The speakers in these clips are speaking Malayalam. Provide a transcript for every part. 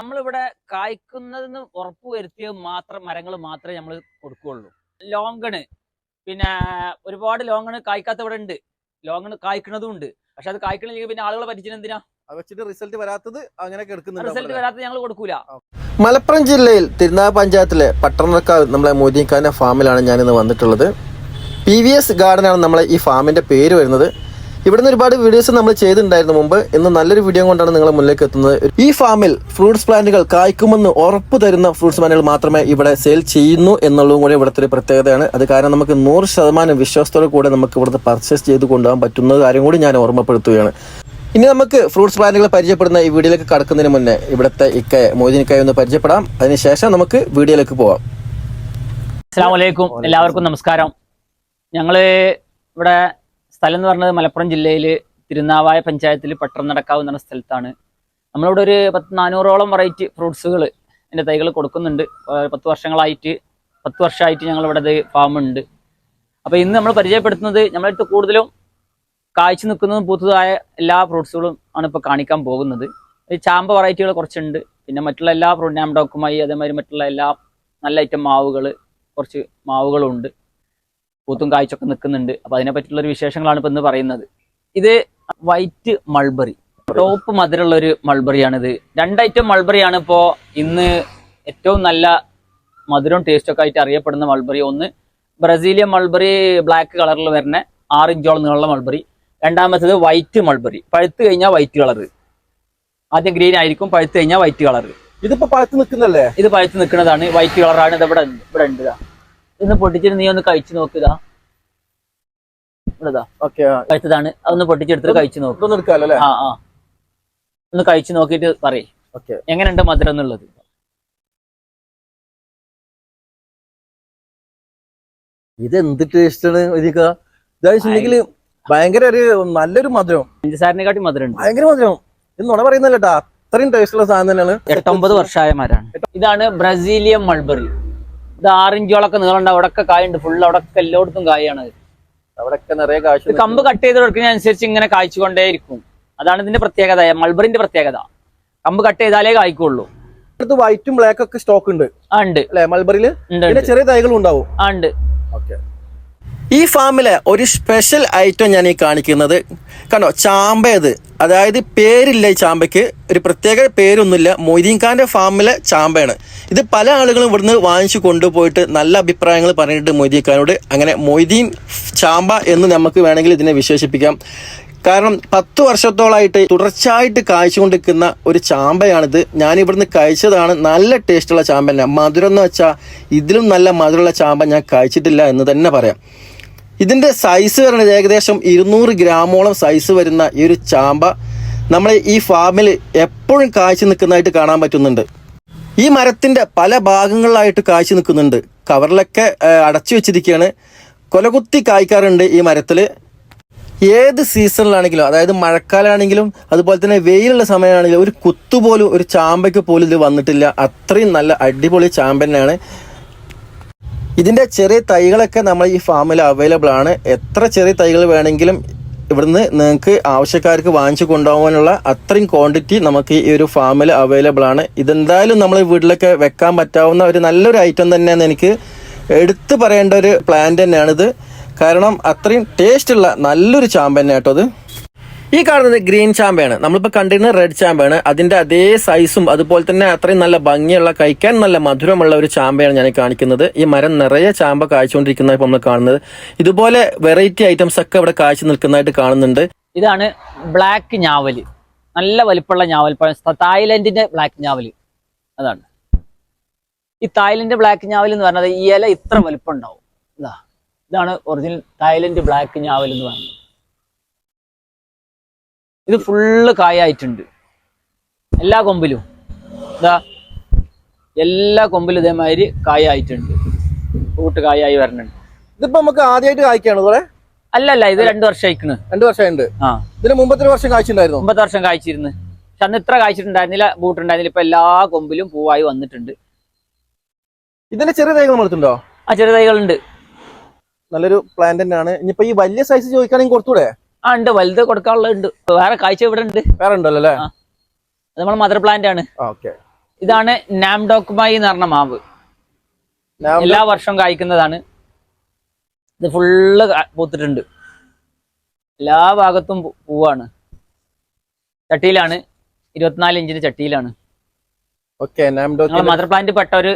നമ്മളിവിടെ കായ്ക്കുന്നതെന്ന് ഉറപ്പ് വരുത്തിയ മാത്രം മരങ്ങൾ മാത്രമേ നമ്മൾ കൊടുക്കുകയുള്ളൂ. ലോങ്കണ് പിന്നെ ഒരുപാട് ലോങ്ങണ് കായ്ക്കാത്ത ഇവിടെ ഉണ്ട്. ലോങ്ങണ് കായ്ക്കുന്നതും ഉണ്ട്. പക്ഷെ അത് കായ്ക്കണില്ലെങ്കിൽ പിന്നെ ആളുകളെ പരിചയം എന്തിനാ? വെച്ചിട്ട് റിസൾട്ട് വരാത്തത് അങ്ങനെ റിസൾട്ട് ഞങ്ങൾ കൊടുക്കൂല. മലപ്പുറം ജില്ലയിൽ തിരുനാവ് പഞ്ചായത്തിലെ പട്ടണക്കാവ് നമ്മളെ മോദിഖാന്റെ ഫാമിലാണ് ഞാനിന്ന് വന്നിട്ടുള്ളത്. പി വി എസ് ഗാർഡനാണ് നമ്മളെ ഈ ഫാമിന്റെ പേര് വരുന്നത്. ഇവിടുന്ന് ഒരുപാട് വീഡിയോസ് നമ്മൾ ചെയ്തിട്ടുണ്ടായിരുന്നു മുമ്പ്. ഇന്ന് നല്ലൊരു വീഡിയോ കൊണ്ടാണ് നിങ്ങളെ മുന്നിലേക്ക് എത്തുന്നത്. ഈ ഫാമിൽ ഫ്രൂട്ട്സ് പ്ലാന്റുകൾ കായ്ക്കുമെന്ന് ഉറപ്പ് തരുന്ന ഫ്രൂട്ട്സ് പ്ലാന്റുകൾ മാത്രമേ ഇവിടെ സെയിൽ ചെയ്യുന്നു എന്നുള്ളതും കൂടി ഇവിടുത്തെ ഒരു പ്രത്യേകതയാണ്. അത് കാരണം നമുക്ക് നൂറ് ശതമാനം വിശ്വാസത്തോടെ കൂടെ നമുക്ക് ഇവിടുന്ന് പർച്ചേസ് ചെയ്ത് കൊണ്ടുപോകാൻ പറ്റുന്ന കാര്യം കൂടി ഞാൻ ഓർമ്മപ്പെടുത്തുകയാണ്. ഇനി നമുക്ക് ഫ്രൂട്ട്സ് പ്ലാന്റുകൾ പരിചയപ്പെടുന്ന ഈ വീഡിയോയിലേക്ക് കടക്കുന്നതിന് മുന്നേ ഇവിടുത്തെ ഇക്ക മോദിനിക്കായി ഒന്ന് പരിചയപ്പെടാം. അതിനുശേഷം നമുക്ക് വീഡിയോയിലേക്ക് പോവാം. അസ്സാം വലൈക്കും എല്ലാവർക്കും നമസ്കാരം. ഞങ്ങൾ ഇവിടെ സ്ഥലം എന്ന് പറഞ്ഞത് മലപ്പുറം ജില്ലയിൽ തിരുനാവായ പഞ്ചായത്തിൽ പട്ടർനടക്കാവ് എന്ന സ്ഥലത്താണ്. നമ്മളിവിടെ ഒരു പത്ത് നാനൂറോളം വെറൈറ്റി ഫ്രൂട്ട്സുകൾ എന്റെ തൈകൾ കൊടുക്കുന്നുണ്ട്. പത്ത് വർഷങ്ങളായിട്ട് പത്ത് വർഷമായിട്ട് ഞങ്ങളിവിടെ ഫാമുണ്ട് അപ്പോൾ ഇന്ന് നമ്മൾ പരിചയപ്പെടുത്തുന്നത് നമ്മളടുത്ത് കൂടുതലും കായ്ച്ചു നിൽക്കുന്നതും പൂത്തതായ എല്ലാ ഫ്രൂട്ട്സുകളും ആണ് ഇപ്പോൾ കാണിക്കാൻ പോകുന്നത്. ഈ ചാമ്പ വെറൈറ്റികൾ കുറച്ചുണ്ട്. പിന്നെ മറ്റുള്ള എല്ലാ ഫ്രൂട്ട് നാംഡോക്കുമായി അതേമാതിരി മറ്റുള്ള എല്ലാ നല്ല ഐറ്റം മാവുകൾ കുറച്ച് മാവുകളുണ്ട്. പൂത്തും കായ്ച്ചൊക്കെ നിൽക്കുന്നുണ്ട്. അപ്പൊ അതിനെ പറ്റിയുള്ള ഒരു വിശേഷങ്ങളാണ് ഇപ്പൊ ഇന്ന് പറയുന്നത്. ഇത് വൈറ്റ് മൾബറി ടോപ്പ് മധുരമുള്ള ഒരു മൾബറിയാണിത് രണ്ട് ഐറ്റം മൾബറിയാണ് ഇപ്പോ ഇന്ന് ഏറ്റവും നല്ല മധുരവും ടേസ്റ്റ് ഒക്കെ ആയിട്ട് അറിയപ്പെടുന്ന മൾബറി ഒന്ന് ബ്രസീലിയൻ മൾബറി ബ്ലാക്ക് കളറിൽ വരുന്ന ആറ് ഇഞ്ചോളം നീളമുള്ള മൾബറി രണ്ടാമത്തേത് വൈറ്റ് മൾബറി പഴുത്ത് കഴിഞ്ഞാൽ വൈറ്റ് കളർ ആദ്യം ഗ്രീൻ ആയിരിക്കും പഴുത്ത് കഴിഞ്ഞാൽ വൈറ്റ് കളർ ഇതിപ്പോ പഴുത്ത് നിൽക്കുന്നല്ലേ? ഇത് പഴുത്ത് നിൽക്കുന്നതാണ്. വൈറ്റ് കളറാണ് ഇത് ഇവിടെ ഇവിടെ ഉണ്ട് ഇന്ന് പൊട്ടിച്ചിട്ട് നീ ഒന്ന് കഴിച്ചു നോക്കുക കഴിച്ചതാണ്. അതൊന്ന് പൊട്ടിച്ചെടുത്തിട്ട് കഴിച്ചു നോക്ക്. ആ ആ. ഒന്ന് കഴിച്ചു നോക്കിയിട്ട് പറയ്. എങ്ങനെയുണ്ട് മധുരം എന്നുള്ളത്? ഇത് എന്ത് ടേസ്റ്റ് ആണ് ഒരിക്ക ഇതായിട്ടുണ്ടെങ്കിൽ ഭയങ്കര ഒരു നല്ലൊരു മധുരം. പഞ്ചസാരനെക്കാട്ടി മധുരം ഭയങ്കര മധുരം. ഇത് നുണ പറയുന്നല്ലേട്ടാ അത്രയും ടേസ്റ്റ് ഉള്ള സാധനം തന്നെയാണ്. എട്ടൊമ്പത് വർഷമായ മരാണ്. ഇതാണ് ബ്രസീലിയൻ മൾബറി. ഇത് ആറിഞ്ചോളൊക്കെ നീളമുണ്ട്. അവിടൊക്കെ കായുണ്ട്. ഫുൾ അവിടൊക്കെ എല്ലായിടത്തും കായാണ്. അവിടെയൊക്കെ നിറയെ കാശ് കമ്പ് കട്ട് ചെയ്ത് കൊടുക്കുന്നതിനനുസരിച്ച് ഇങ്ങനെ കായ്ച്ചുകൊണ്ടേയിരിക്കും. അതാണ് ഇതിന്റെ പ്രത്യേകത. മൾബറിന്റെ പ്രത്യേകത. കമ്പ് കട്ട് ചെയ്താലേ കായ്ക്കുള്ളൂ. അടുത്ത് വൈറ്റും ബ്ലാക്ക് ഒക്കെ സ്റ്റോക്ക് ഉണ്ട്. ആ ഉണ്ട്. അല്ലെ? മൾബറിൽ ചെറിയ തൈകളും ഉണ്ടാവും. ഉണ്ട്. ഓക്കെ. ഈ ഫാമിലെ ഒരു സ്പെഷ്യൽ ഐറ്റം ഞാൻ ഈ കാണിക്കുന്നത്. കണ്ടോ? ചാമ്പയത് അതായത് പേരില്ല ഈ ചാമ്പയ്ക്ക്. ഒരു പ്രത്യേക പേരൊന്നുമില്ല. മൊയ്തീൻ ഖാന്റെ ഫാമിലെ ചാമ്പയാണ്. ഇത് പല ആളുകളും ഇവിടുന്ന് വാങ്ങിച്ചു കൊണ്ടുപോയിട്ട് നല്ല അഭിപ്രായങ്ങൾ പറഞ്ഞിട്ട് മൊയ്തീൻ ഖാനോട്. അങ്ങനെ മൊയ്തീൻ ചാമ്പ എന്ന് നമുക്ക് വേണമെങ്കിൽ ഇതിനെ വിശേഷിപ്പിക്കാം. കാരണം പത്ത് വർഷത്തോളായിട്ട് തുടർച്ചയായിട്ട് കായ്ച്ചുകൊണ്ടിരിക്കുന്ന ഒരു ചാമ്പയാണിത്. ഞാൻ ഇവിടുന്ന് കഴിച്ചതാണ് നല്ല ടേസ്റ്റുള്ള ചാമ്പ തന്നെ മധുരം എന്ന് വെച്ചാൽ ഇതിലും നല്ല മധുരമുള്ള ചാമ്പ ഞാൻ കഴിച്ചിട്ടില്ല എന്ന് തന്നെ പറയാം. ഇതിന്റെ സൈസ് വരുന്നത് ഏകദേശം ഇരുന്നൂറ് ഗ്രാമോളം സൈസ് വരുന്ന ഈ ഒരു ചാമ്പ നമ്മൾ ഈ ഫാമിൽ എപ്പോഴും കാഴ്ച നിൽക്കുന്നതായിട്ട് കാണാൻ പറ്റുന്നുണ്ട്. ഈ മരത്തിന്റെ പല ഭാഗങ്ങളിലായിട്ട് കാഴ്ച നിൽക്കുന്നുണ്ട്. കവറിലൊക്കെ അടച്ചു വെച്ചിരിക്കുകയാണ്. കൊലകുത്തി കായ്ക്കാറുണ്ട് ഈ മരത്തിൽ ഏത് സീസണിലാണെങ്കിലും അതായത് മഴക്കാലമാണെങ്കിലും അതുപോലെ തന്നെ വെയിലുള്ള സമയമാണെങ്കിലും ഒരു കുത്തുപോലും ഒരു ചാമ്പയ്ക്ക് പോലും ഇത് വന്നിട്ടില്ല. അത്രയും നല്ല അടിപൊളി ചാമ്പ ഇതിന്റെ ചെറിയ തൈകളൊക്കെ നമ്മൾ ഈ ഫാമിൽ അവൈലബിൾ ആണ്. എത്ര ചെറിയ തൈകൾ വേണമെങ്കിലും ഇവിടുന്ന് നിങ്ങൾക്ക് ആവശ്യക്കാർക്ക് വാങ്ങിച്ചു കൊണ്ടുപോകാനുള്ള അത്രയും ക്വാണ്ടിറ്റി നമുക്ക് ഈ ഒരു ഫാമിൽ അവൈലബിൾ ആണ്. ഇതെന്തായാലും നമ്മൾ വീട്ടിലൊക്കെ വെക്കാൻ പറ്റാവുന്ന ഒരു നല്ലൊരു ഐറ്റം തന്നെയാണ് എനിക്ക് എടുത്തു പറയേണ്ട ഒരു പ്ലാന്റ് തന്നെയാണിത്. കാരണം അത്രയും ടേസ്റ്റ് ഉള്ള നല്ലൊരു ചാമ്പ തന്നെ കേട്ടോ അത്. ഈ കാണുന്നത് ഗ്രീൻ ചാമ്പയാണ്. നമ്മളിപ്പോൾ കണ്ടിരുന്ന റെഡ് ചാമ്പയാണ്. അതിന്റെ അതേ സൈസും അതുപോലെ തന്നെ അത്രയും നല്ല ഭംഗിയുള്ള കഴിക്കാൻ നല്ല മധുരമുള്ള ഒരു ചാമ്പയാണ് ഞാൻ കാണിക്കുന്നത്. ഈ മരം നിറയെ ചാമ്പ കാഴ്ചകൊണ്ടിരിക്കുന്ന ഇപ്പോൾ നമ്മൾ കാണുന്നത്. ഇതുപോലെ വെറൈറ്റി ഐറ്റംസ് ഒക്കെ ഇവിടെ കാഴ്ച നിൽക്കുന്നതായിട്ട് കാണുന്നുണ്ട്. ഇതാണ് ബ്ലാക്ക് ഞാവൽ നല്ല വലിപ്പമുള്ള ഞാവൽ. തായ്ലൻഡിന്റെ ബ്ലാക്ക് ഞാവൽ അതാണ്. ഈ തായ്ലൻഡ് ബ്ലാക്ക് ഞാവൽ എന്ന് പറഞ്ഞത് ഈ ഇല ഇത്ര വലിപ്പം ഉണ്ടാവും ഇതാ. ഇതാണ് ഒറിജിനൽ തായ്ലൻഡ് ബ്ലാക്ക് ഞാവൽ എന്ന് പറയുന്നത്. ഇത് ഫുള്ള് കായായിട്ടുണ്ട്. എല്ലാ കൊമ്പിലും. ഇതാ എല്ലാ കൊമ്പിലും ഇതേമാതിരി കായായിട്ടുണ്ട്. കൂട്ട് കായായി വരണുണ്ട്. ഇതിപ്പോ നമുക്ക് ആദ്യമായിട്ട് കായ്ക്കാണ് ഇതുപോലെ അല്ലല്ല ഇത് രണ്ടു വർഷം അയക്കണ് രണ്ടു വർഷമായിട്ടുണ്ട് ആ. ഇതിന് മുമ്പത്തെ വർഷം കായ്ച്ചിട്ടുണ്ടായിരുന്നു? മുമ്പത്തെ വർഷം കായ്ച്ചിരുന്നു. പക്ഷെ അന്ന് ഇത്ര കായ്ച്ചിട്ടുണ്ടായിരുന്നില്ല ബൂട്ടുണ്ടായിരുന്നില്ല ഇപ്പൊ എല്ലാ കൊമ്പിലും പൂവായി വന്നിട്ടുണ്ട്. ഇതിന്റെ ചെറിയ തൈകൾ നമ്മളെടുത്തുണ്ടോ ആ ചെറിയ തൈകളുണ്ട്. നല്ലൊരു പ്ലാന്റ് തന്നെയാണ്. ഇനിയിപ്പോ ഈ വലിയ സൈസ് ചോദിക്കുകയാണെങ്കിൽ കൊടുത്തൂടെ ആ ഉണ്ട്. വലുത് കൊടുക്കാനുള്ളത് ഉണ്ട്. വേറെ കാഴ്ച ഇവിടെ ഉണ്ട്. വേറെ ഉണ്ടല്ലോ അല്ലേ. നമ്മൾ മദർ പ്ലാന്റ് ആണ്. ഇതാണ് നാംഡോക്കുമായി എന്ന് പറഞ്ഞ മാവ്. എല്ലാ വർഷവും കായ്ക്കുന്നതാണ്. ഇത് ഫുള്ള് പൂത്തിട്ടുണ്ട്. എല്ലാ ഭാഗത്തും പൂവാണ്. ചട്ടിയിലാണ്. ഇരുപത്തിനാല് ഇഞ്ചിന്റെ ചട്ടിയിലാണ്. മദർ പ്ലാന്റ് പെട്ട ഒരു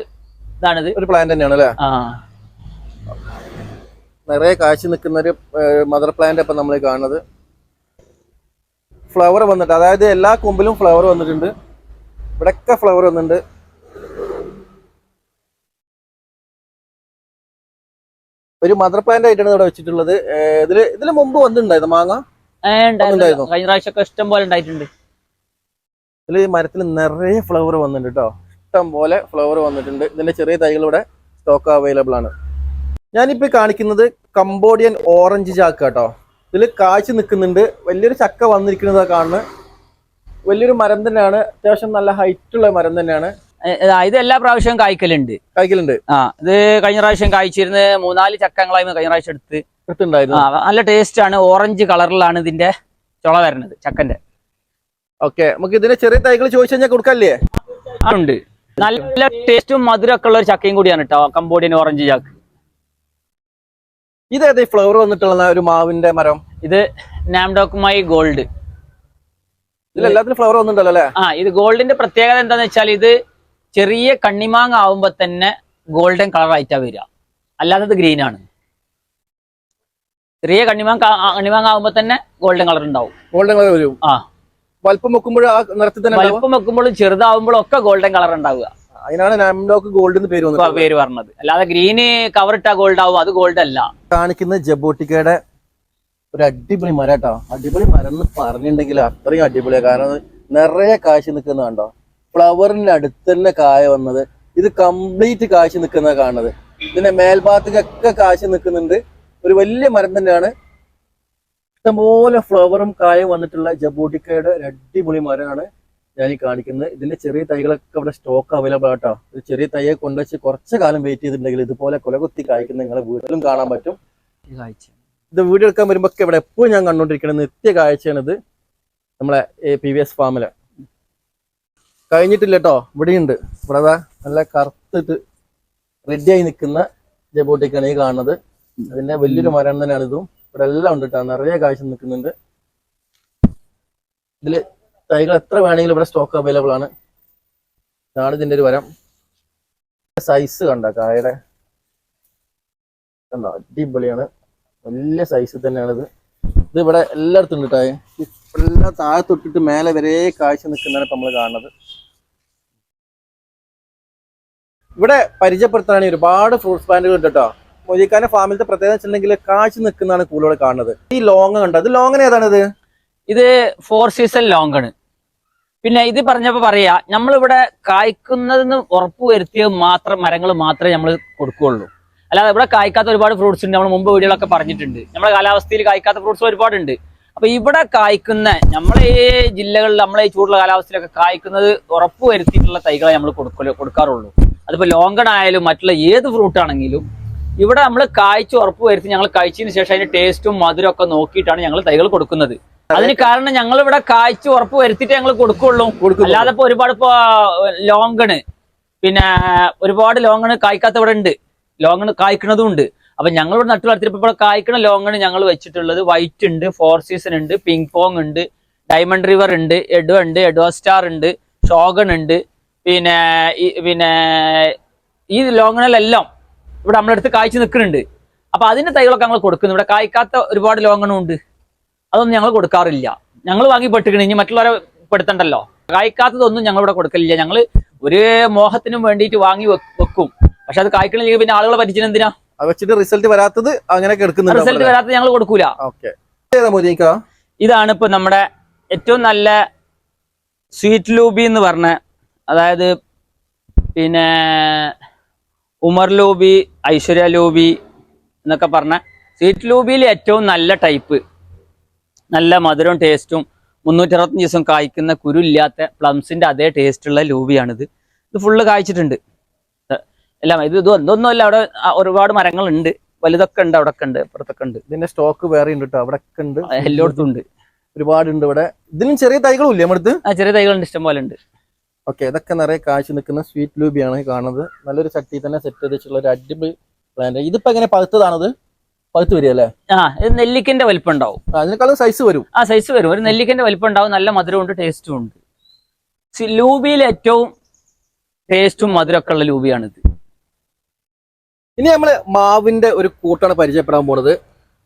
ഇതാണിത്. ഒരു പ്ലാന്റ് തന്നെയാണ് അല്ലേ ആ. നിറയെ കാഴ്ച നിൽക്കുന്ന ഒരു മദർ പ്ലാന്റ് ഇപ്പം നമ്മൾ കാണുന്നത്. ഫ്ലവർ വന്നിട്ട് അതായത് എല്ലാ കൊമ്പിലും ഫ്ലവർ വന്നിട്ടുണ്ട്. ഇവിടെയൊക്കെ ഫ്ലവർ വന്നിട്ടുണ്ട്. ഒരു മദർ പ്ലാന്റ് ആയിട്ടാണ് ഇവിടെ വെച്ചിട്ടുള്ളത്. ഇതിൽ ഇതിന് മുമ്പ് വന്നിട്ടുണ്ടായിരുന്നു മാങ്ങ? പ്രാവശ്യം. കഴിഞ്ഞ പ്രാവശ്യമൊക്കെ ഇഷ്ടം പോലെ ഉണ്ടായിട്ടുണ്ട്. ഇതിൽ മരത്തിൽ നിറയെ ഫ്ലവർ വന്നിട്ടുണ്ട് കേട്ടോ ഇഷ്ടം പോലെ ഫ്ലവർ വന്നിട്ടുണ്ട്. ഇതിന്റെ ചെറിയ തൈകൾ ഇവിടെ സ്റ്റോക്ക് അവൈലബിൾ ആണ്. ഞാനിപ്പോ ഈ കാണിക്കുന്നത് കംബോഡിയൻ ഓറഞ്ച് ചാക്ക് കേട്ടോ. ഇതിൽ കാഴ്ച നിൽക്കുന്നുണ്ട്. വലിയൊരു ചക്ക വന്നിരിക്കുന്നതാണ് കാണുന്നത് വലിയൊരു മരം തന്നെയാണ്. അത്യാവശ്യം നല്ല ഹൈറ്റുള്ള മരം തന്നെയാണ്. ഇതാ, എല്ലാ പ്രാവശ്യവും കായ്ക്കലുണ്ട്. കായ്ക്കലുണ്ട്. ആ ഇത് കഴിഞ്ഞ പ്രാവശ്യം കായ്ച്ചിരുന്ന് മൂന്നാൽ ചക്കങ്ങളായി കഴിഞ്ഞ പ്രാവശ്യം എടുത്ത്. ആ എടുത്തുണ്ടായിരുന്നു നല്ല ടേസ്റ്റ് ആണ്. ഓറഞ്ച് കളറിലാണ് ഇതിന്റെ ചുള വരുന്നത് ചക്കന്റെ. ഓക്കെ നമുക്ക് ഇതിന്റെ ചെറിയ തൈകൾ ചോദിച്ചു കഴിഞ്ഞാൽ കൊടുക്കല്ലേ? ഉണ്ട്. നല്ല ടേസ്റ്റും മധുരമൊക്കെ ഉള്ള ഒരു ചക്കയും കൂടിയാണ് കേട്ടോ കമ്പോഡിയൻ ഓറഞ്ച് ചാക്ക്. ഇതേത് ഫ്ലവർ വന്നിട്ടുള്ള ഒരു മാവിന്റെ മരം? ഇത് നാംഡോക്കുമായി ഗോൾഡ് എല്ലാത്തിനും ഫ്ലവർ വന്നിട്ടുണ്ടല്ലോ അല്ലേ? ആ ഇത് ഗോൾഡിന്റെ പ്രത്യേകത എന്താന്ന് വെച്ചാൽ ഇത് ചെറിയ കണ്ണിമാങ്ങ ആവുമ്പോ തന്നെ ഗോൾഡൻ കളർ ആയിട്ടാ വരിക. അല്ലാത്തത് ഗ്രീൻ ആണ്. ചെറിയ കണ്ണിമാങ്ങ കണ്ണിമാങ്ങ ആവുമ്പോ തന്നെ ഗോൾഡൻ കളർ ഉണ്ടാവും. ഗോൾഡൻ കളർ വരും. ആ. വലുപ്പം വെക്കുമ്പോഴും ആ നിറത്തിൽ തന്നെ വലുപ്പം വെക്കുമ്പോഴും ചെറുതാവുമ്പോഴും ഒക്കെ ഗോൾഡൻ കളർ ഉണ്ടാവുക. അതിനാണ് നാംഡോക്ക് ഗോൾഡ് എന്ന് പേര് പേര് പറഞ്ഞത്. അല്ലാതെ ഗ്രീന് കവർ ഇട്ടാ ഗോൾഡ് ആവും അത് ഗോൾഡ് അല്ല. കാണിക്കുന്ന ജബോട്ടിക്കയുടെ ഒരു അടിപൊളി മര കേട്ടോ അടിപൊളി മരം എന്ന് പറഞ്ഞിട്ടുണ്ടെങ്കിൽ അത്രയും അടിപൊളിയാണ് കാരണം നിറയെ കാശ് നിൽക്കുന്ന കണ്ടോ? ഫ്ലവറിന്റെ അടുത്ത് തന്നെ കായ വന്നത്. ഇത് കംപ്ലീറ്റ് കാശ് നിൽക്കുന്ന കാണുന്നത്. ഇതിന്റെ മേൽഭാഗത്തേക്കൊക്കെ കാശ് നിൽക്കുന്നുണ്ട്. ഒരു വലിയ മരം തന്നെയാണ്. ഇഷ്ടംപോലെ ഫ്ലവറും കായും വന്നിട്ടുള്ള ജബോട്ടിക്കയുടെ ഒരു അടിപൊളി മരമാണ്. ഞാൻ ഈ കാണിക്കുന്നത്. ഇതിന്റെ ചെറിയ തൈകളൊക്കെ ഇവിടെ സ്റ്റോക്ക് അവൈലബിൾ ആട്ടോ. ഒരു ചെറിയ തൈയെ കൊണ്ടുവച്ച് കുറച്ച് കാലം വെയിറ്റ് ചെയ്തിട്ടുണ്ടെങ്കിൽ ഇതുപോലെ കൊലകുത്തി കായ്ക്കുന്ന നിങ്ങളെ വീട്ടിലും കാണാൻ പറ്റും. ഇത് വീഡിയോ എടുക്കാൻ വരുമ്പോ ഇവിടെ എപ്പോഴും ഞാൻ കണ്ടോണ്ടിരിക്കുന്ന നിത്യ കാഴ്ചയാണിത്. നമ്മളെ പി വി എസ് ഫാമിൽ കഴിഞ്ഞിട്ടില്ല കേട്ടോ ഇവിടെയുണ്ട്. ഇവിടെ നല്ല കറുത്തിട്ട് റെഡിയായി നിൽക്കുന്ന ജബോട്ടിക്കാണ് ഈ കാണുന്നത്. അതിന്റെ വലിയൊരു മരം തന്നെയാണ് ഇതും. ഇവിടെ എല്ലാം ഉണ്ട് കേട്ടോ നിറയെ കാഴ്ച നിൽക്കുന്നുണ്ട്. ഇതിൽ തൈകൾ എത്ര വേണമെങ്കിലും ഇവിടെ സ്റ്റോക്ക് അവൈലബിൾ ആണ്. ഇതാണ് ഇതിന്റെ ഒരു വരം. സൈസ് കണ്ട? കായയുടെ കണ്ടോ? അടിപൊളിയാണ്. വലിയ സൈസ് തന്നെയാണിത്. ഇത് ഇവിടെ എല്ലായിടത്തും ഉണ്ട് കേട്ടോ. എല്ലാ താഴെ തൊട്ടിട്ട് മേലെ വരെ കാഴ്ച നിൽക്കുന്നതാണ് ഇപ്പം നമ്മൾ കാണുന്നത്. ഇവിടെ പരിചയപ്പെടുത്താണെങ്കിൽ ഒരുപാട് ഫ്രൂട്ട്സ് പ്ലാന്റുകൾ ഉണ്ട് കേട്ടോ. മൊയ്ക്കാന്റെ ഫാമിലത്തെ പ്രത്യേകത വെച്ചിട്ടുണ്ടെങ്കിൽ കാഴ്ച നിൽക്കുന്നതാണ് കൂടുതൽ കാണുന്നത്. ഈ ലോങ് കണ്ടത് ലോങ്ങിന് ഏതാണിത്? ഇത് ഫോർ സീസൺ ലോങ് ആണ് പിന്നെ ഇത് പറഞ്ഞപ്പോ പറയാ നമ്മളിവിടെ കായ്ക്കുന്നതെന്ന് ഉറപ്പ് വരുത്തിയത് മാത്രം മരങ്ങൾ മാത്രമേ നമ്മൾ കൊടുക്കുകയുള്ളൂ. അല്ലാതെ ഇവിടെ കായ്ക്കാത്ത ഒരുപാട് ഫ്രൂട്ട്സ് ഉണ്ട്. നമ്മൾ മുമ്പ് വീഡിയോകളൊക്കെ പറഞ്ഞിട്ടുണ്ട്. നമ്മുടെ കാലാവസ്ഥയിൽ കായ്ക്കാത്ത ഫ്രൂട്ട്സ് ഒരുപാടുണ്ട് അപ്പൊ ഇവിടെ കായ്ക്കുന്ന നമ്മളെ ഈ ജില്ലകളിൽ നമ്മളെ ഈ ചൂടുള്ള കാലാവസ്ഥയിലൊക്കെ കായ്ക്കുന്നത് ഉറപ്പ് വരുത്തിയിട്ടുള്ള തൈകളെ നമ്മൾ കൊടുക്കൽ കൊടുക്കാറുള്ളൂ. അതിപ്പോ ലോങ്കൺ ആയാലും മറ്റുള്ള ഏത് ഫ്രൂട്ട് ആണെങ്കിലും ഇവിടെ നമ്മൾ കായ്ച്ച് ഉറപ്പ് വരുത്തി ഞങ്ങൾ കഴിച്ചതിന് ശേഷം അതിന്റെ ടേസ്റ്റും മധുരമൊക്കെ നോക്കിയിട്ടാണ് ഞങ്ങൾ തൈകൾ കൊടുക്കുന്നത്. അതിന് കാരണം ഞങ്ങൾ ഇവിടെ കാഴ്ച ഉറപ്പ് വരുത്തിയിട്ട് ഞങ്ങൾ കൊടുക്കുള്ളൂ. അല്ലാതെ ഇപ്പൊ ഒരുപാട് ഇപ്പൊ ലോങ്ങണ് പിന്നെ ഒരുപാട് ലോങ്ങണ് കായ്ക്കാത്ത ഇവിടെ ഉണ്ട്. ലോങ്ങണ് കായ്ക്കണതും ഉണ്ട്. അപ്പൊ ഞങ്ങൾ ഇവിടെ നട്ടു വളർത്തിയപ്പോൾ ഇവിടെ കായ്ക്കണ ലോങ്ങണ് ഞങ്ങൾ വെച്ചിട്ടുള്ളത്. വൈറ്റ് ഉണ്ട് ഫോർ സീസൺ ഉണ്ട് പിങ് പോങ് ഉണ്ട് ഡയമണ്ട് റിവർ ഉണ്ട് എഡോ ഉണ്ട് എഡോ സ്റ്റാർ ഉണ്ട് ഷോഗൺ ഉണ്ട്. പിന്നെ പിന്നെ ഈ ലോങ്ങണിലെല്ലാം ഇവിടെ നമ്മളെടുത്ത് കായ്ച്ചു നിൽക്കുന്നുണ്ട്. അപ്പൊ അതിന്റെ തൈകളൊക്കെ ഞങ്ങൾ കൊടുക്കുന്നു ഇവിടെ കായ്ക്കാത്ത ഒരുപാട് ലോങ്ങണും ഉണ്ട്. അതൊന്നും ഞങ്ങൾ കൊടുക്കാറില്ല. ഞങ്ങൾ വാങ്ങി പെട്ടിക്കണ ഇനി മറ്റുള്ളവരെ പെടുത്തണ്ടല്ലോ. കായ്ക്കാത്തതൊന്നും ഞങ്ങൾ ഇവിടെ കൊടുക്കലില്ല. ഞങ്ങൾ ഒരു മോഹത്തിനും വേണ്ടിയിട്ട് വാങ്ങി വെക്ക്- പക്ഷെ അത് കായ്ക്കണില്ലെങ്കിൽ പിന്നെ ആളുകളെ പറ്റിച്ചിന് എന്തിനാ? വെച്ചിട്ട് റിസൾട്ട് വരാത്തത് അങ്ങനെ റിസൾട്ട് വരാത്തത് വരാത്ത ഞങ്ങൾ കൊടുക്കൂല ഇതാണ് ഇപ്പൊ നമ്മുടെ ഏറ്റവും നല്ല സ്വീറ്റ് ലൂബി എന്ന് പറഞ്ഞ അതായത് പിന്നെ ഉമർ ലൂബി ഐശ്വര്യ ലൂബി എന്നൊക്കെ പറഞ്ഞ സ്വീറ്റ് ലൂബിയിൽ ഏറ്റവും നല്ല ടൈപ്പ്. നല്ല മധുരവും ടേസ്റ്റും മുന്നൂറ്റി അറുപത്തഞ്ച് ദിവസം കായ്ക്കുന്ന കുരുല്ലാത്ത പ്ലംസിന്റെ അതേ ടേസ്റ്റുള്ള ലൂബിയാണിത് ഇത് ഫുള്ള് കായ്ച്ചിട്ടുണ്ട്. എല്ലാം ഇത് ഇത് എന്തൊന്നുമല്ല അവിടെ ഒരുപാട് മരങ്ങളുണ്ട്. വലുതൊക്കെ ഉണ്ട് അവിടെ ഉണ്ട് അപ്പുറത്തൊക്കെ ഉണ്ട്. ഇതിന്റെ സ്റ്റോക്ക് വേറെ ഉണ്ട് കേട്ടോ അവിടെ ഒക്കെ ഉണ്ട് എല്ലായിടത്തും ഉണ്ട്. ഒരുപാടുണ്ട് ഇവിടെ. ഇതിലും ചെറിയ തൈകളും ഇല്ലേ നമ്മുടെ അടുത്ത്? ആ ചെറിയ തൈകളുണ്ട് ഇഷ്ടം പോലെ ഉണ്ട്. ഓക്കെ ഇതൊക്കെ നിറയെ കാഴ്ച നിൽക്കുന്ന സ്വീറ്റ് ലൂബിയാണ് കാണുന്നത്. നല്ലൊരു ചട്ടി തന്നെ സെറ്റ് ചെയ്തിട്ടുള്ള ഒരു അടിപൊളി പ്ലാന്റ് ഇതിപ്പോ എങ്ങനെ പഴുത്തതാണത്? പഴുത്ത് വരിക അല്ലേ ആ ഇത് നെല്ലിക്കന്റെ വലിപ്പം ഉണ്ടാവും അതിനേക്കാളും സൈസ് വരും. ആ സൈസ് വരും. ഒരു നെല്ലിക്കന്റെ വലിപ്പം ഉണ്ടാവും നല്ല മധുരമുണ്ട് ഉണ്ട്. ടേസ്റ്റും ഉണ്ട് ലൂബിയിൽ ഏറ്റവും ടേസ്റ്റും മധുരമൊക്കെ ഉള്ള ലൂബിയാണിത്. ഇനി നമ്മൾ മാവിന്റെ ഒരു കൂട്ടാണ് പരിചയപ്പെടാൻ പോണത്.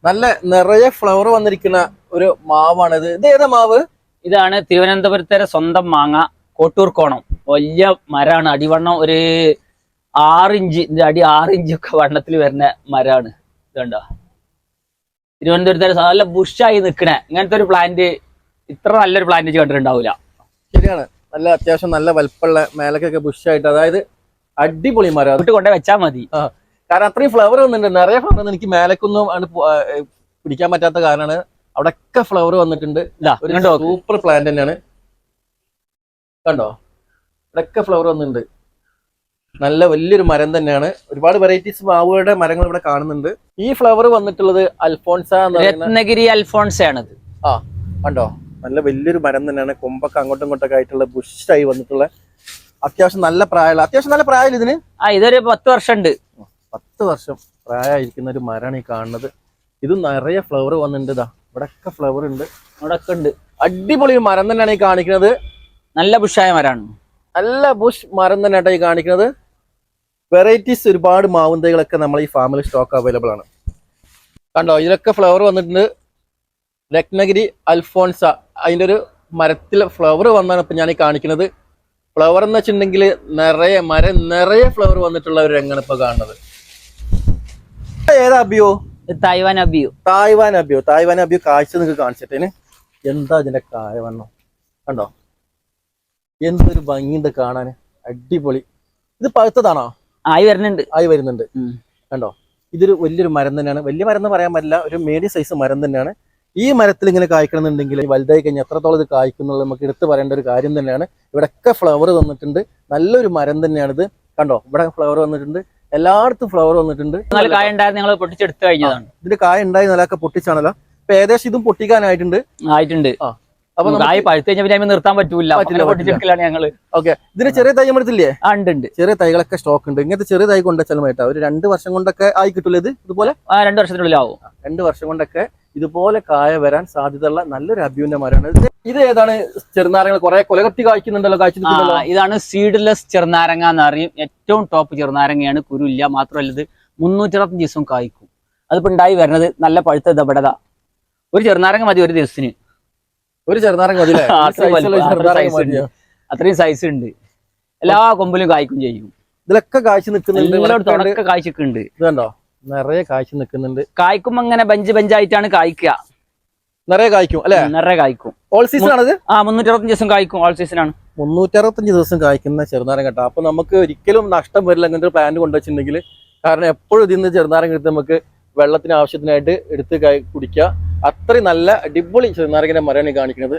നല്ല നിറയെ ഫ്ലവർ വന്നിരിക്കുന്ന ഒരു മാവാണിത്. ഇത് ഏതാ മാവ്? ഇതാണ് തിരുവനന്തപുരത്തെ സ്വന്തം മാങ്ങ കോട്ടൂർ കോണം. വലിയ മരമാണ് അടിവണ്ണം ഒരു ആറിഞ്ച് അടി ആറിഞ്ചൊക്കെ വണ്ണത്തിൽ വരുന്ന മരമാണ് ഇതുണ്ടോ? തിരുവനന്തപുരത്തെ നല്ല ബുഷായി നിൽക്കണേ ഇങ്ങനത്തെ ഒരു പ്ലാന്റ് ഇത്ര നല്ലൊരു പ്ലാന്റ് കണ്ടിട്ടുണ്ടാവില്ല ശരിയാണ്. നല്ല അത്യാവശ്യം നല്ല വലുപ്പമുള്ള മേലക്കൊക്കെ ബുഷായിട്ട് അതായത് അടിപൊളി മരം. അത് വീട്ടിൽ കൊണ്ടേ വെച്ചാൽ മതി. കാരണം അത്രയും ഫ്ലവർ വന്നിട്ടുണ്ട്. നിറയെ ഫ്ലവർ വന്ന് എനിക്ക് മേലക്കൊന്നും ആണ് പിടിക്കാൻ പറ്റാത്ത കാരണമാണ് അവിടെ ഒക്കെ ഫ്ലവർ വന്നിട്ടുണ്ട് സൂപ്പർ പ്ലാന്റ് തന്നെയാണ്. കണ്ടോ? ഇവിടെയൊക്കെ ഫ്ലവർ വന്നിട്ടുണ്ട്. നല്ല വലിയൊരു മരം തന്നെയാണ്. ഒരുപാട് വെറൈറ്റീസ് മാവുകളുടെ മരങ്ങൾ ഇവിടെ കാണുന്നുണ്ട്. ഈ ഫ്ലവർ വന്നിട്ടുള്ളത് അൽഫോൺസ രത്നഗിരി അൽഫോൺസ അൽഫോൺസയാണിത്. ആ കണ്ടോ? നല്ല വലിയൊരു മരം തന്നെയാണ്. കൊമ്പൊക്കെ അങ്ങോട്ടും ഇങ്ങോട്ടൊക്കെ ആയിട്ടുള്ള ബുഷായി വന്നിട്ടുള്ള അത്യാവശ്യം നല്ല പ്രായമുള്ള അത്യാവശ്യം നല്ല പ്രായം ഇതിന്? ആ ഇതൊരു പത്ത് വർഷം ഉണ്ട് പത്ത് വർഷം പ്രായമായിരിക്കുന്ന ഒരു മരമാണ് ഈ കാണുന്നത്. ഇത് നിറയെ ഫ്ലവർ വന്നിട്ടുണ്ട് ഇതാ. ഇവിടെയൊക്കെ ഫ്ലവർ ഉണ്ട്. അവിടെയൊക്കെ ഉണ്ട്. അടിപൊളി മരം തന്നെയാണ് ഈ കാണിക്കുന്നത്. നല്ല ബുഷായ മരമാണ് നല്ല ബുഷ് മരം തന്നെയാട്ടോ ഈ കാണിക്കുന്നത്. വെറൈറ്റീസ് ഒരുപാട് മാവും തൈകളൊക്കെ നമ്മൾ ഈ ഫാമിൽ സ്റ്റോക്ക് അവൈലബിൾ ആണ്. കണ്ടോ ഇതിലൊക്കെ ഫ്ലവർ വന്നിട്ടുണ്ട്. രത്നഗിരി അൽഫോൺസ അതിന്റെ ഒരു മരത്തിൽ ഫ്ലവർ വന്നാണ് ഇപ്പം ഞാൻ ഈ കാണിക്കുന്നത്. ഫ്ലവർ എന്ന് വെച്ചിട്ടുണ്ടെങ്കിൽ നിറയെ മരം നിറയെ ഫ്ലവർ വന്നിട്ടുള്ള ഒരു രംഗാണ് ഇപ്പൊ കാണുന്നത്. ഏതാ abiu? Taiwan abiu. Taiwan abiu. Taiwan abiu കാഴ്ച നിങ്ങൾക്ക് കാണിച്ചിട്ടേന് എന്താ ഇതിന്റെ കായ വണ്ണം കണ്ടോ? എന്തൊരു ഭംഗിയുണ്ട് കാണാൻ. അടിപൊളി. ഇത് പഴുത്തതാണോ? ആയി വരുന്നുണ്ട്. ആയി വരുന്നുണ്ട്. കണ്ടോ? ഇതൊരു വലിയൊരു മരം തന്നെയാണ്. വലിയ മരം എന്ന് പറയാൻ പറ്റില്ല ഒരു മീഡിയം സൈസ് മരം തന്നെയാണ്. ഈ മരത്തിൽ ഇങ്ങനെ കായ്ക്കണമെന്നുണ്ടെങ്കിൽ വലുതായി കഴിഞ്ഞാൽ എത്രത്തോളം ഇത് കായ്ക്കുന്നുള്ളത് നമുക്ക് എടുത്തു പറയേണ്ട ഒരു കാര്യം തന്നെയാണ്. ഇവിടെയൊക്കെ ഫ്ലവർ തന്നിട്ടുണ്ട്. നല്ലൊരു മരം തന്നെയാണിത്. കണ്ടോ? ഇവിടെ ഫ്ലവർ വന്നിട്ടുണ്ട്. എല്ലായിടത്തും ഫ്ലവർ വന്നിട്ടുണ്ട്. നല്ല കായ പൊട്ടിച്ചെടുത്ത് കഴിഞ്ഞതാണ്. ഇതിന്റെ കായ ഉണ്ടായി നിലയൊക്കെ പൊട്ടിച്ചാണല്ലോ. അപ്പൊ ഏകദേശം ഇതും പൊട്ടിക്കാനായിട്ടുണ്ട്. ആയിട്ടുണ്ട്. അപ്പൊ കായ് പഴുത്ത് കഴിഞ്ഞാൽ പിന്നെ നിർത്താൻ പറ്റൂല. പൊട്ടിച്ചെടുക്കലാണ് ഞങ്ങൾ. ഓക്കെ. ഇതിന് ചെറിയ തൈ നമ്മളെടുത്തില്ലേ ആ ഉണ്ട് ഉണ്ട്. ചെറിയ തൈകളൊക്കെ സ്റ്റോക്ക് ഉണ്ട്. ഇങ്ങനത്തെ ചെറിയ തൈ കൊണ്ടുവച്ചാലും കേട്ടോ ഒരു രണ്ട് വർഷം കൊണ്ടൊക്കെ ആയി കിട്ടില്ല ഇത്? ഇതുപോലെ? ആ രണ്ടു വർഷത്തിനുള്ളിലാവും. രണ്ട് വർഷം കൊണ്ടൊക്കെ ഇതുപോലെ കായ വരാൻ സാധ്യതയുള്ള നല്ലൊരു അഭ്യൂന്റെ മരമാണ് ഇത് ഏതാണ്? ചെറുനാരങ്ങൾ കുറെ കൊലകത്തി കായ്ക്കുന്നുണ്ടല്ലോ കായ്ച്ചു ആ നിൽക്കുന്നുണ്ടല്ലോ. ഇതാണ് സീഡ്ലെസ് ചെറുനാരങ്ങ എന്ന് അറിയും ഏറ്റവും ടോപ്പ് ചെറുനാരങ്ങയാണ്. കുരുല്ല മാത്രമല്ല ഇത് മുന്നൂറ്ററുപത്തഞ്ച് ദിവസം കായ്ക്കും. അതിപ്പോ ഉണ്ടായി വരുന്നത് നല്ല പഴുത്ത ദബടത ഒരു ചെറുനാരങ്ങ മതി ഒരു ദിവസത്തിന്. ഒരു മതി ആ, അത്രയും സൈസ് ഉണ്ട്. എല്ലാ കൊമ്പിലും കായ്ക്കും ചെയ്യും. ഇതിലൊക്കെ കാഴ്ച നിൽക്കുന്നുണ്ട്. കാഴ്ചക്കുണ്ട് ഇവിടെയൊക്കെ ഉണ്ട്. ഉണക്ക ഇത് കണ്ടോ? നിറയെ കാഴ്ച നിൽക്കുന്നുണ്ട്. കായ്ക്കുമ്പോ അങ്ങനെ ബഞ്ച് ബഞ്ചായിട്ടാണ് കായ്ക്കുക. നിറയെ കായ്ക്കും അല്ലെ? നിറയെ കായ്ക്കും. ഓൾ സീസൺ ആണത്? ആ മുന്നൂറ്ററുപത്തഞ്ച് ദിവസം കായ്ക്കും ഓൾ സീസൺ ആണ്. മുന്നൂറ്ററുപത്തഞ്ച് ദിവസം കായ്ക്കുന്ന ചെറുനാരം കേട്ടോ. അപ്പൊ നമുക്ക് ഒരിക്കലും നഷ്ടം വരില്ല അങ്ങനത്തെ ഒരു പ്ലാന്റ് കൊണ്ടുവച്ചിട്ടുണ്ടെങ്കിൽ. കാരണം എപ്പോഴും ഇതിൽ നിന്ന് കിട്ടി നമുക്ക് വെള്ളത്തിന് ആവശ്യത്തിനായിട്ട് എടുത്ത് കുടിക്കുക. അത്രയും നല്ല അടിപൊളി ചെറുനാരങ്ങന്റെ മരമാണ് കാണിക്കുന്നത്.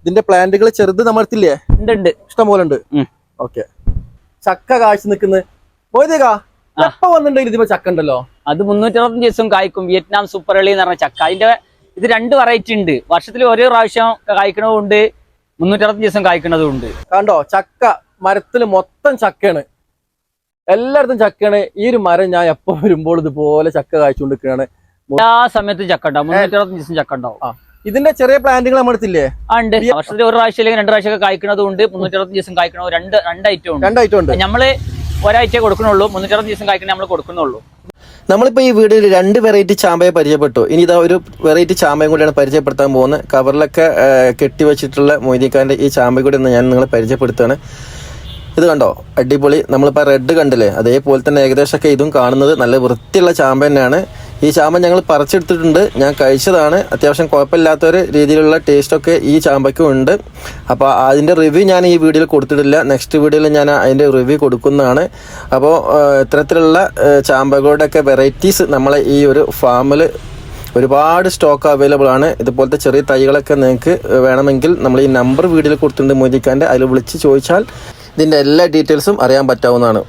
ഇതിന്റെ പ്ലാന്റുകൾ ചെറുത് നമ്മളത്തില്ലേ ഉണ്ട് ഉണ്ട്. ഇഷ്ടം പോലെ ഉണ്ട്. ഓക്കെ. ചക്ക കാഴ്ച നിൽക്കുന്ന പോയതേക്കാ? ചപ്പ എപ്പോ വന്നിട്ടുണ്ടെങ്കിൽ ഇതിപ്പോ ചക്ക ഉണ്ടല്ലോ? അത് മുന്നൂറ്ററുപത്തഞ്ച് ദിവസം കായ്ക്കും. വിയറ്റ്നാം സൂപ്പർ എളി എന്ന് പറഞ്ഞ ചക്ക. അതിന്റെ ഇത് രണ്ട് വെറൈറ്റി ഉണ്ട്. വർഷത്തിൽ ഒരു പ്രാവശ്യം കായ്ക്കണതുണ്ട് മുന്നൂറ്ററുപത്തഞ്ച് ദിവസം കായ്ക്കണതും ഉണ്ട്. കണ്ടോ? ചക്ക മരത്തിൽ മൊത്തം ചക്കയാണ്. എല്ലായിടത്തും ചക്കയാണ്. ഈ ഒരു മരം ഞാൻ എപ്പോ വരുമ്പോൾ ഇതുപോലെ ചക്ക കായ്ച്ചുകൊണ്ടിരിക്കുകയാണ്. എല്ലാ സമയത്തും ചക്ക ഉണ്ടാവും. ദിവസം ചക്ക ഉണ്ടാവും. ഇതിന്റെ ചെറിയ പ്ലാന്റുകൾ നമ്മൾ എടുത്തില്ലേ ഉണ്ട്. വർഷത്തിൽ ഒരു പ്രാവശ്യം അല്ലെങ്കിൽ രണ്ട് പ്രാവശ്യം ഒക്കെ കായ്ക്കണതും ഉണ്ട്. മുന്നൂറ്ററുപത്തഞ്ച് ദിവസം കായ്ക്കണ രണ്ട് രണ്ട് ഐറ്റം ഉണ്ട്. രണ്ട് ഐറ്റം ഉണ്ട്. നമ്മൾ ഒരാഴ്ച കൊടുക്കണുള്ളൂ. മുന്നൂറ്ററുപത്തഞ്ച് ദിവസം കായ്ക്കണേ നമ്മൾ കൊടുക്കുന്നുള്ളൂ. നമ്മളിപ്പോൾ ഈ വീഡിയോയിൽ രണ്ട് വെറൈറ്റി ചാമ്പയെ പരിചയപ്പെട്ടു. ഇനി ഇതാ ഒരു വെറൈറ്റി ചാമ്പയും കൂടിയാണ് പരിചയപ്പെടുത്താൻ പോകുന്നത്. കവറിലൊക്കെ കെട്ടിവെച്ചിട്ടുള്ള കെട്ടി വെച്ചിട്ടുള്ള മൊയ്തിക്കാന്റെ ഈ ചാമ്പ കൂടി ഞാൻ നിങ്ങളെ പരിചയപ്പെടുത്തുകയാണ്. ഇത് കണ്ടോ? അടിപൊളി. നമ്മളിപ്പോൾ റെഡ് കണ്ടില്ലേ? അതേപോലെ തന്നെ ഏകദേശമൊക്കെ ഇതും കാണുന്നത് നല്ല വൃത്തിയുള്ള ചാമ്പ തന്നെയാണ്. ഈ ചാമ്പ ഞങ്ങൾ പറിച്ചെടുത്തിട്ടുണ്ട്. ഞാൻ കഴിച്ചതാണ്. അത്യാവശ്യം കുഴപ്പമില്ലാത്തൊരു രീതിയിലുള്ള ടേസ്റ്റൊക്കെ ഈ ചാമ്പയ്ക്കും ഉണ്ട്. അപ്പോൾ അതിന്റെ റിവ്യൂ ഞാൻ ഈ വീഡിയോയിൽ കൊടുത്തിട്ടില്ല. നെക്സ്റ്റ് വീഡിയോയിൽ ഞാൻ അതിന്റെ റിവ്യൂ കൊടുക്കുന്നതാണ്. അപ്പോൾ ഇത്തരത്തിലുള്ള ചാമ്പകളുടെയൊക്കെ വെറൈറ്റീസ് നമ്മളെ ഈ ഒരു ഫാമിൽ ഒരുപാട് സ്റ്റോക്ക് അവൈലബിൾ ആണ്. ഇതുപോലത്തെ ചെറിയ തൈകളൊക്കെ നിങ്ങൾക്ക് വേണമെങ്കിൽ നമ്മൾ ഈ നമ്പർ വീഡിയോയിൽ കൊടുത്തിട്ടുണ്ട് മോദിക്കാന്റെ. അതിൽ വിളിച്ച് ചോദിച്ചാൽ ഇതിന്റെ എല്ലാ ഡീറ്റെയിൽസും അറിയാൻ പറ്റാവുന്നതാണ്.